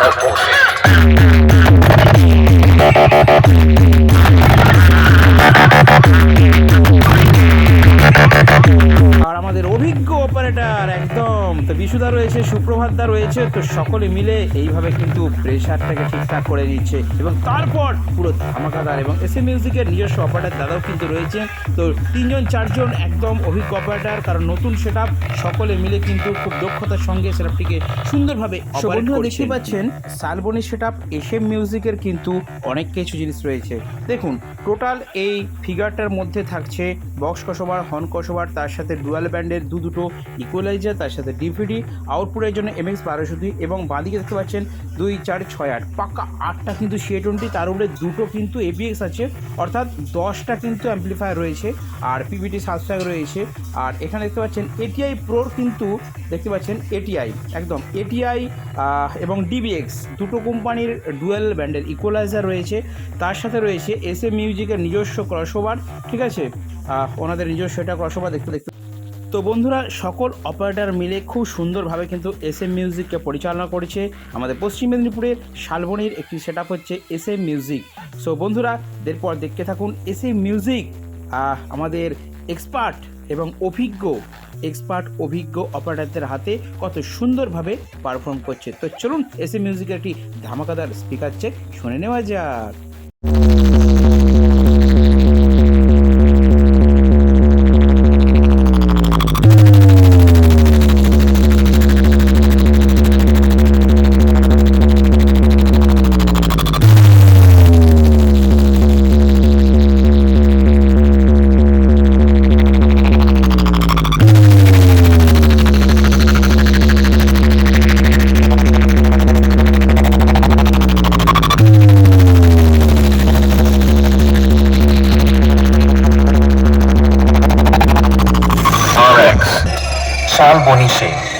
Planet Podcast. বিশুদা রয়েছে সুপ্রভাতদা রয়েছে তো সকলে মিলে এইভাবে কিন্তু প্রেশারটাকে ঠিকঠাক করে নিচ্ছে এবং তারপর পুরো ধামাকাদার এবং এস এম মিউজিকের নিজস্ব অপারেটর দাদাও কিন্তু রয়েছে। তো তিনজন চারজন একদম অভিজ্ঞ অপারেটার কারণ নতুন সেট সকলে মিলে কিন্তু খুব দক্ষতার সঙ্গে সেটআপটিকে সুন্দরভাবে বন্ধুরা দেখতে পাচ্ছেন Salboni set up S M মিউজিকের কিন্তু অনেক কিছু জিনিস রয়েছে। দেখুন টোটাল এই ফিগারটার মধ্যে থাকছে বক্স কসোবার হর্ন কসোবার তার সাথে ডুয়াল ব্যান্ডের দু দুটো ইকুয়ালাইজার তার সাথে ডিভিডি আউটপুটের জন্য এমএক্স বারোশো দুই এবং বাঁদিকে দেখতে পাচ্ছেন দুই, চার, ছয়, আট। পাক্কা আটটা কিন্তু সি টোয়েন্টি, তার উপরে দুটো কিন্তু এবিএক্স আছে। অর্থাৎ দশটা কিন্তু অ্যাম্পলিফায়ার রয়েছে আর পিভিটি সাবস্ট্রাক রয়েছে। আর এখানে দেখতে পাচ্ছেন এটিআই প্রোর কিন্তু দেখতে পাচ্ছেন এটিআই একদম এটিআই এবং ডিবিএক্স দুটো কোম্পানির ডুয়েল ব্যান্ডের ইকুয়ালাইজার রয়েছে। তার সাথে রয়েছে এস এম মিউজিকের নিজস্ব ক্রসওভার ঠিক আছে? ওনাদের নিজস্ব এটা ক্রসওভার দেখতে দেখতে তো বন্ধুরা, সকল অপারেটার মিলে খুব সুন্দরভাবে কিন্তু এস এম মিউজিককে পরিচালনা করেছে। আমাদের পশ্চিম মেদিনীপুরের শালবনির একটি সেট হচ্ছে এস এম মিউজিক সো বন্ধুরা, এরপর দেখতে থাকুন এস এম মিউজিক আমাদের এক্সপার্ট এবং অভিজ্ঞ এক্সপার্ট অভিজ্ঞ অপারেটারদের হাতে কত সুন্দরভাবে পারফর্ম করছে। তো চলুন এস এম মিউজিকের একটি ধামাকাদার স্পিকার চেক শুনে নেওয়া যাক। Bonici.